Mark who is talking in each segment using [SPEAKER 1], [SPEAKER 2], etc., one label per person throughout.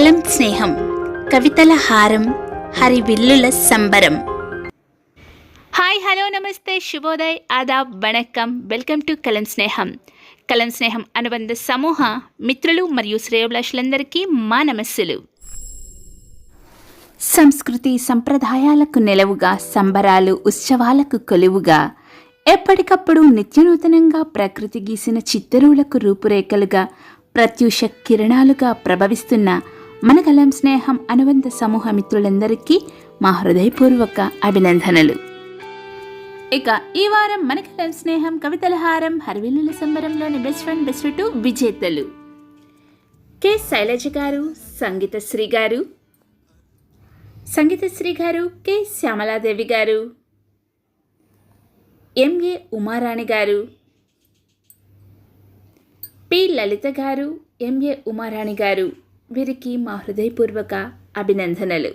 [SPEAKER 1] కలం స్నేహం కవితల హారం హరివిల్లుల సంబరం. హాయ్ హలో నమస్తే శుభోదయ్ ఆదాబ్ vanakkam. Welcome to Kalam Sneham. కలం స్నేహం అనుబంధ సమూహ మిత్రులు మరియు శ్రేయోభిలాషులందరికీ మా నమస్సులు. సంస్కృతి సంప్రదాయాలకు నెలవుగా సంబరాలు ఉత్సవాలకు కొలువుగా ఎప్పటికప్పుడు నిత్యనూతనంగా ప్రకృతి గీసిన చిత్తరువులకు రూపురేఖలుగా ప్రత్యూష కిరణాలుగా ప్రభవిస్తున్న మన కలం స్నేహం అనుబంధ సమూహ మిత్రులందరికీ మా హృదయపూర్వక అభినందనలు. ఇక ఈ వారం మన కలం స్నేహం కవితల హారం హరివిల్లుల సంబరంలోని బెస్ట్ ఫ్రెండ్ బెస్ట్ టూ విజేతలు. కె. శైలజ గారు సంగీతశ్రీ గారు. సంగీతశ్రీ గారు కె. శ్యామలాదేవి గారు. ఎంఏ ఉమారాణి గారు. పి. లలిత గారు ఎంఏ ఉమారాణి గారు. వీరికి మా హృదయపూర్వక అభినందనలు.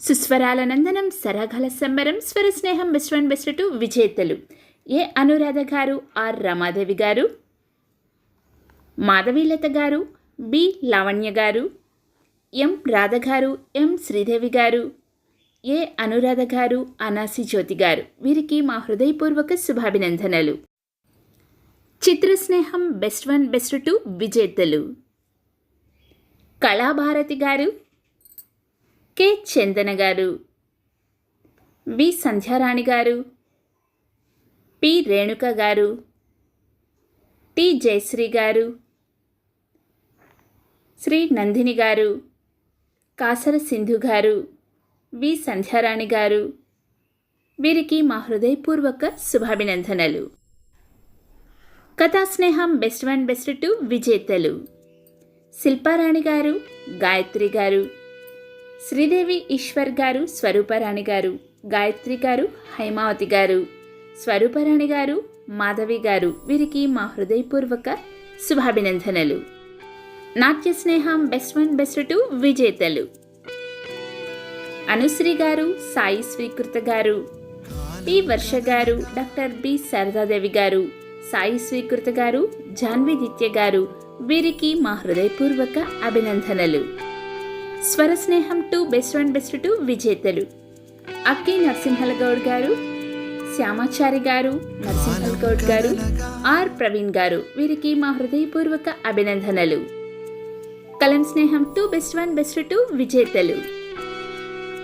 [SPEAKER 1] సుస్వరాల నందనం సరాగల సంబరం స్వర స్నేహం బెస్ట్ వన్ బెస్ట్ టూ విజేతలు. ఏ అనురాధ గారు? ఆర్ రమాదేవి గారు. మాధవీలత గారు. బి లావణ్య గారు. ఎం రాధ గారు. ఎం శ్రీదేవి గారు. ఏ అనురాధ గారు? అనాసి జ్యోతి గారు. వీరికి మా హృదయపూర్వక శుభాభినందనలు. చిత్రస్నేహం బెస్ట్ వన్ బెస్ట్ టూ విజేతలు. కళాభారతి గారు కె. చందన గారు వి. సంధ్యారాణి గారు పి. రేణుక గారు టి. జయశ్రీ గారు శ్రీ. నందిని గారు కాసర సింధు గారు వి. సంధ్యారాణి గారు. వీరికి మా హృదయపూర్వక శుభాభినందనలు. కథాస్నేహం బెస్ట్ వన్ బెస్ట్ టూ విజేతలు. శిల్పారాణి గారు గాయత్రి గారు శ్రీదేవి ఈశ్వర్ గారు స్వరూపరాణి గారు గాయత్రి గారు హైమావతి గారు స్వరూపరాణి గారు మాధవి గారు వీరికి మా హృదయపూర్వక శుభాభినందనలు. నాట్య స్నేహం బెస్ట్ వన్ బెస్ట్ టూ విజేతలు. అనుశ్రీ గారు సాయి స్వీకృత గారు. పి వర్ష గారు డాక్టర్ బి. శారదాదేవి గారు సాయి స్వీకృత గారు జాన్వి దిత్య గారు వీరికి మా హృదయపూర్వక అభినందనలు. స్వర స్నేహం two best one best two విజేతలు. అక్కి నరసింహల గౌడ్ గారు శ్యామాచారి గారు నరసింహల్ గౌడ్ గారు ఆర్ ప్రవీణ్ గారు వీరికి మా హృదయపూర్వక అభినందనలు. కలం స్నేహం two best one best two విజేతలు.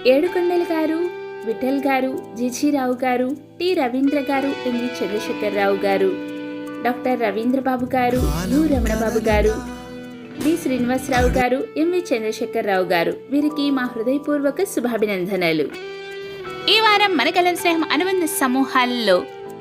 [SPEAKER 1] ఏడుకొండల గారు విఠల్ గారు జిజిరావు గారు టి రవీంద్ర గారు ఎంవి చంద్రశేఖర్ రావు గారు. డాక్టర్ రవీంద్రబాబు గారు యు రమణబాబు గారు డి శ్రీనివాసరావు గారు ఎంవి చంద్రశేఖర్ రావు గారు. వీరికి మా హృదయపూర్వక శుభాభినందనలు. ఈ వారం మన కలం స్నేహం అనుబంధ సమూహాల్లో